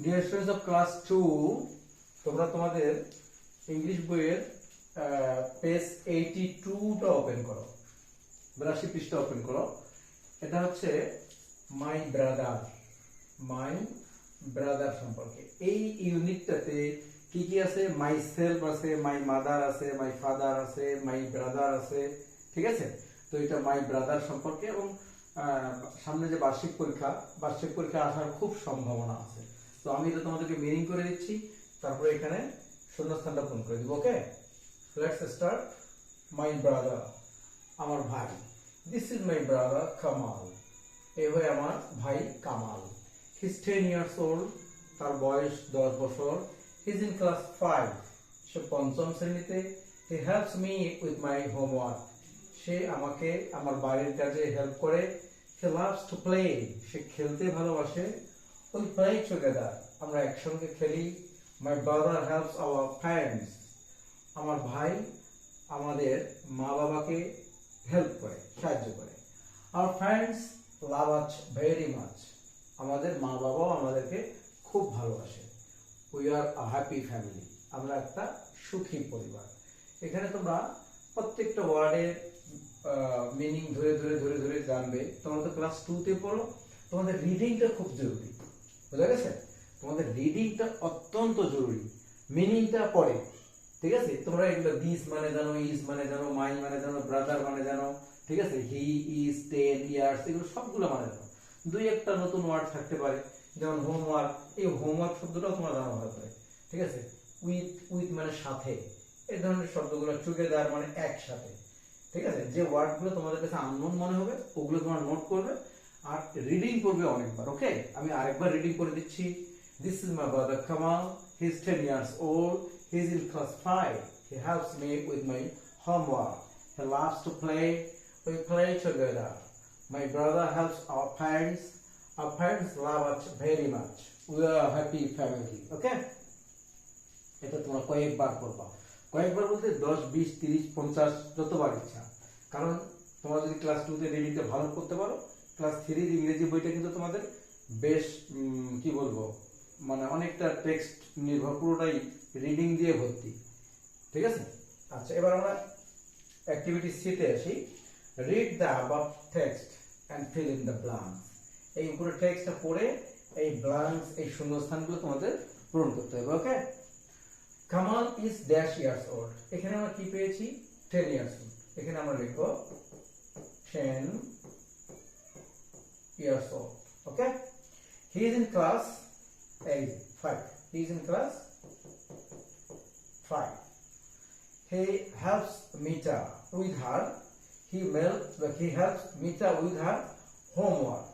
Dear students of class two তোমরা তোমাদের English বইয়ের পেজ এইটি টুটা ওপেন করো। বিরাশি পৃষ্ঠা ওপেন করো। এটা হচ্ছে মাই ব্রাদার মাই ব্রাদার সম্পর্কে। এই ইউনিটটাতে কি কি আছে? মাই সেলফ আছে মাই মাদার আছে মাই ফাদার আছে মাই ব্রাদার আছে, ঠিক আছে? তো এটা মাই ব্রাদার সম্পর্কে এবং সামনে যে বার্ষিক পরীক্ষা বার্ষিক পরীক্ষা আসার খুব সম্ভাবনা আছে। তো আমি এটা তোমাদেরকে মিনিং করে দিচ্ছি। তারপরে এখানে শূন্যস্থানটা পূরণ করে দিব okay let's start my brother আমার ভাই। This is my brother Kamal এ হয়ে আমার ভাই Kamal. His ten years old তার বয়স দশ বছর। হিজ ইন ক্লাস ফাইভ সে পঞ্চম শ্রেণীতে। He helps me with my homework সে আমাকে, আমার বাড়ির কাজে হেল্প করে। হি লাভস টু প্লে সে খেলতে ভালোবাসে। উই প্লে টুগেদার আমরা একসঙ্গে খেলি। My brother helps our parents আমার ভাই আমাদের মা বাবাকে হেল্প করে, সাহায্য করে। আর ফ্রেন্ডস লাভ আচ ভেরি মাচ আমাদের মা বাবাও আমাদেরকে খুব ভালোবাসে। We are a happy family আমরা একটা সুখী পরিবার। এখানে তোমরা প্রত্যেকটা ওয়ার্ডের মিনিং ধরে ধরে ধরে ধরে জানবে। তোমরা তো ক্লাস টুতে পড়ো। তোমাদের রিডিংটা খুব জরুরি। বুঝা গেছে? তোমাদের রিডিংটা অত্যন্ত জরুরি। মিনিংটা পড়ে, ঠিক আছে? তোমরা এগুলো দিস মানে জানো ইজ মানে জানো মাই মানে জানো ব্রাদার মানে জানো, ঠিক আছে? হি ইজ টেন ইয়ার্স এগুলো সবগুলো মানে জানো। দুই একটা নতুন ওয়ার্ড থাকতে পারে, যেমন হোমওয়ার্ক এই হোমওয়ার্ক শব্দটাও তোমরা জানো ভালো করে ঠিক আছে? উইথ উইথ মানে সাথে, এই ধরনের শব্দগুলো টুগেদার মানে একসাথে, ঠিক আছে? যে ওয়ার্ডগুলো তোমাদের কাছে আননোন মনে হবে, ওগুলো তোমরা নোট করবে আর রিডিং করবে অনেকবার ওকে আমি আরেকবার রিডিং করে দিচ্ছি। This is my brother Kamal he is ten years old he is in class five he helps me with my homework he loves to play we play together My brother helps our parents. Our parents love us very much. We are a happy family. Okay? এটা তোমরা কয়েকবার করবা কয়েকবার বলতে দশ, বিশ, তিরিশ, পঞ্চাশ যতবার ইচ্ছা। কারণ তোমরা যদি ক্লাস টুতে রিডিংটা ভালো করতে পারো ক্লাস থ্রির ইংরেজি বইটা কিন্তু তোমাদের বেশ কি বলব মানে অনেকটা টেক্সট নির্ভর, পুরোটাই রিডিং দিয়ে ভর্তি। ঠিক আছে? আচ্ছা এবার আমরা অ্যাক্টিভিটি সিতে আসি। Read the above text and fill in the blanks এই উপরে টেক্সটটা পড়ে এই ব্লাঙ্কস এই শূন্যস্থানগুলো তোমাদের পূরণ করতে হবে okay Kamal is dash years old এখানে আমরা কি পেয়েছি? টেন ইয়ার্স এখানে আমরা লিখব ten years old okay he is in class এই five he is in class five he helps Mita with her he mel he helps Mita with her homework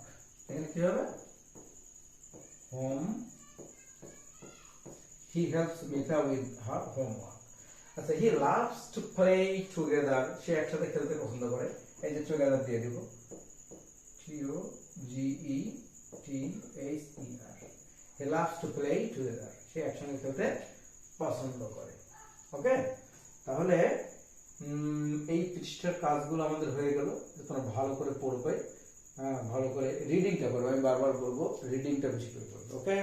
এখানে কি হবে home he helps Mita with her homework আচ্ছা he loves to play together সে একসাথে খেলতে পছন্দ করে এই যে together দিয়ে দিব T O G E T H E R he loves to play together সে একসঙ্গে খেলতে পছন্দ করে। ওকে তাহলে এই পৃষ্ঠার কাজগুলো আমাদের হয়ে গেল। তোমরা ভালো করে পড়বে। হ্যাঁ ভালো করে রিডিংটা করবে আমি বারবার বলব রিডিংটা বেশি করে পড়বে। ওকে